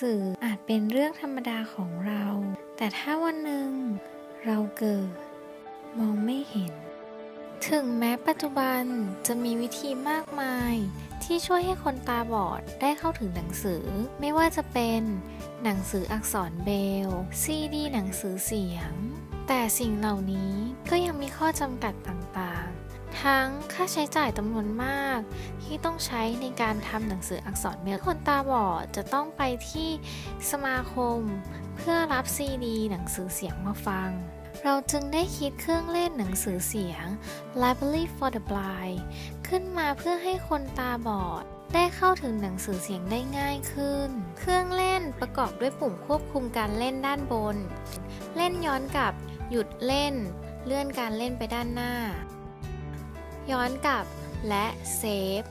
สืออาจเป็นเรื่องธรรมดาของเรา แต่ถ้าวันหนึ่งเราเกิด มองไม่เห็น ถึงแม้ปัจจุบันจะมีวิธีมากมาย ที่ช่วยให้คนตาบอดได้เข้าถึงหนังสือ ไม่ว่าจะเป็นหนังสืออักษรเบล ซีดีหนังสือเสียง แต่สิ่งเหล่านี้ก็ยังมีข้อจำกัดต่างๆ ทั้งค่าใช้จ่ายจำนวนมาก ที่ต้องใช้ในการทำหนังสืออักษรเบลคนตาบอดจะต้องไปที่สมาคม เพื่อรับซีดีหนังสือเสียงมาฟัง เราจึงได้คิดเครื่องเล่นหนังสือเสียง Library for the Blind ขึ้นมาเพื่อให้คนตาบอดได้เข้าถึงหนังสือเสียงได้ง่ายขึ้น เครื่องเล่นประกอบด้วยปุ่มควบคุมการเล่นด้านบน เล่นย้อนกลับ หยุดเล่น เลื่อนการเล่นไปด้านหน้า ย้อนกลับ และเซฟ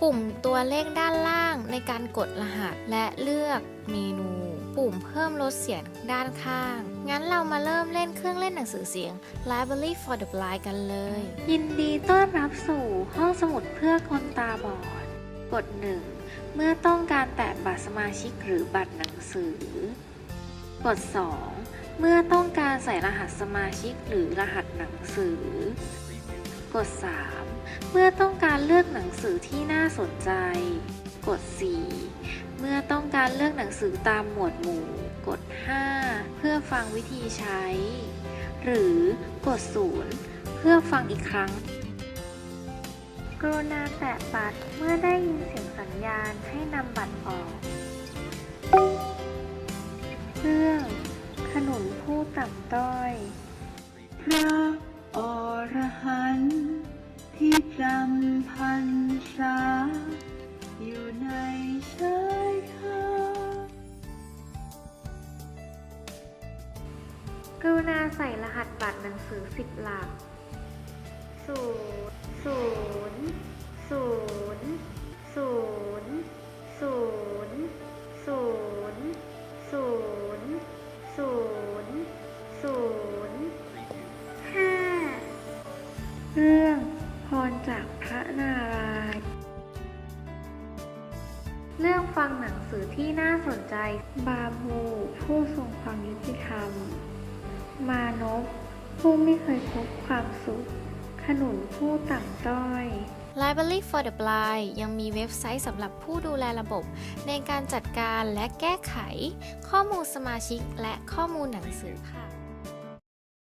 ปุ่มตัวเลขด้านล่างในการกดรหัสและเลือกเมนู ปุ่มเพิ่มลดเสียงด้านข้าง งั้นเรามาเริ่มเล่นเครื่องเล่นหนังสือเสียง Library for the Blind กันเลย ยินดีต้อนรับสู่ห้องสมุดเพื่อคนตาบอด กด 1 เมื่อต้องการแตะบัตรสมาชิกหรือบัตรหนังสือ กด 2 เมื่อต้องการใส่รหัสสมาชิกหรือรหัสหนังสือ กด 3 เมื่อต้องการเลือกหนังสือที่น่าสนใจ กด 4 เมื่อต้องการเลือกหนังสือตามหมวดหมู่ กด 5 เพื่อฟังวิธีใช้ หรือกด 0 เพื่อฟังอีกครั้ง กรุณาแตะบัตรเมื่อได้ยินเสียงสัญญาณให้นำบัตรออกเรื่องขนุนผู้ต่ำต้อยพระ อรหันที่จำพรรษาอยู่ในชายคากรุณาใส่รหัสบัตรหนังสือสิบหลักศูนย์ศูนย์ศูนย์ เรื่องพรจากพระนารายณ์เรื่องฟังหนังสือที่น่าสนใจ บาบู ผู้ทรงความยุติธรรม มานพผู้ไม่เคยพบความสุข ขนุนผู้ต่ำต้อย Library for the Blind ยังมีเว็บไซต์สำหรับผู้ดูแลระบบ ในการจัดการและแก้ไข ข้อมูลสมาชิกและข้อมูลหนังสือค่ะ